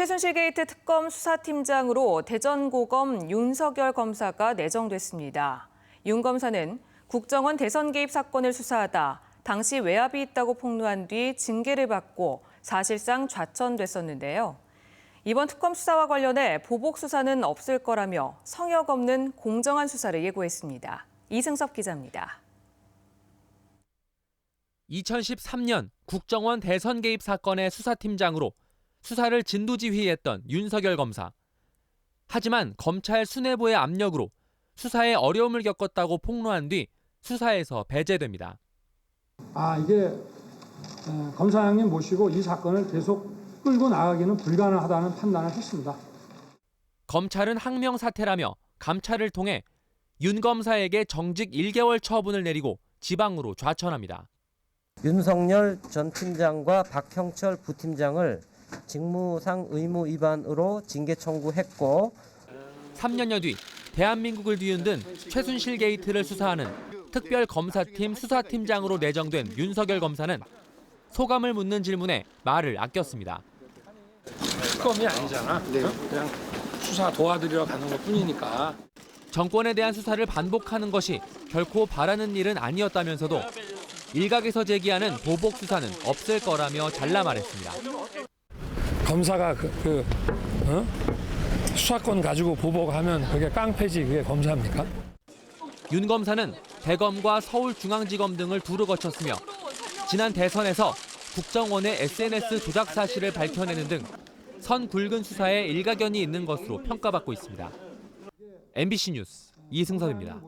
최순실 게이트 특검 수사팀장으로 대전고검 윤석열 검사가 내정됐습니다. 윤 검사는 국정원 대선 개입 사건을 수사하다 당시 외압이 있다고 폭로한 뒤 징계를 받고 사실상 좌천됐었는데요. 이번 특검 수사와 관련해 보복 수사는 없을 거라며 성역 없는 공정한 수사를 예고했습니다. 이승섭 기자입니다. 2013년 국정원 대선 개입 사건의 수사팀장으로 수사를 진두지휘했던 윤석열 검사. 하지만 검찰 수뇌부의 압력으로 수사에 어려움을 겪었다고 폭로한 뒤 수사에서 배제됩니다. 아 이게 어, 검사장님 모시고 이 사건을 계속 끌고 나가기는 불가능하다는 판단을 했습니다. 검찰은 항명 사퇴라며 감찰을 통해 윤 검사에게 정직 1개월 처분을 내리고 지방으로 좌천합니다. 윤석열 전 팀장과 박형철 부팀장을 직무상 의무 위반으로 징계 청구했고 3년여 뒤 대한민국을 뒤흔든 최순실 게이트를 수사하는 특별검사팀 수사팀장으로 내정된 윤석열 검사는 소감을 묻는 질문에 말을 아꼈습니다. 특검이 아니잖아. 어? 그냥 수사 도와드리러 가는 것 뿐이니까. 정권에 대한 수사를 반복하는 것이 결코 바라는 일은 아니었다면서도 일각에서 제기하는 보복 수사는 없을 거라며 잘라 말했습니다. 검사가 그, 그 어? 수사권 가지고 보복하면 그게 깡패지 그게 검사입니까? 윤 검사는 대검과 서울중앙지검 등을 두루 거쳤으며 지난 대선에서 국정원의 SNS 조작 사실을 밝혀내는 등 선 굵은 수사에 일가견이 있는 것으로 평가받고 있습니다. MBC 뉴스 이승섭입니다.